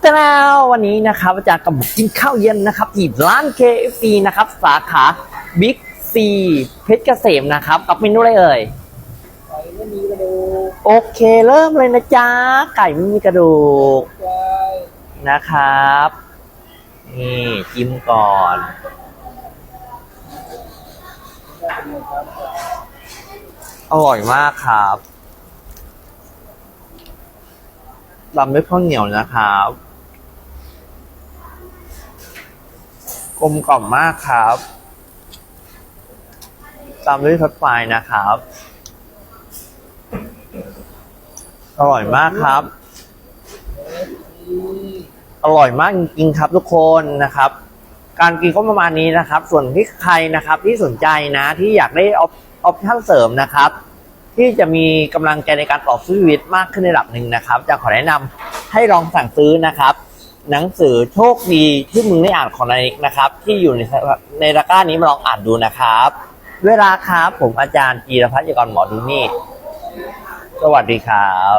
แต่แล้ววันนี้นะครับอาจารย์กับบุกกินข้าวเย็นนะครับที่ร้าน KFC นะครับ สาขาบิ๊กซีเพชรเกษมนะครับ กับเมนูอะไรเอ่ยไก่ไม่มีกระดูกโอเคเริ่มเลยนะจ๊ะไก่ไม่มีกระดูกไก่นะครับนี่จิ้มก่อนได้เป็นไงครับอร่อยมากครับตำด้วยข้าวเหนียวนะครับ กลมกล่อมมากครับ ตามด้วยพัดไฟนะครับ อร่อยมากครับ อร่อยมากจริงๆครับทุกคนนะครับ การกินก็ประมาณนี้นะครับ ส่วนที่ใครนะครับที่สนใจนะที่อยากได้ออปชั่นเสริมนะครับ ที่จะมีกำลังใจในการต่อสู้ชีวิตมากขึ้นในระดับหนึ่งนะครับ จะขอแนะนำให้ลองสั่งซื้อนะครับ หนังสือโชคดีที่มึงได้อ่านของนายนิกนะครับ ที่อยู่ในในตะกร้านี้มาลองอ่านดูนะครับ เวลาครับผมอาจารย์จีรพัฒน์ยกรหมอดูนี่ สวัสดีครับ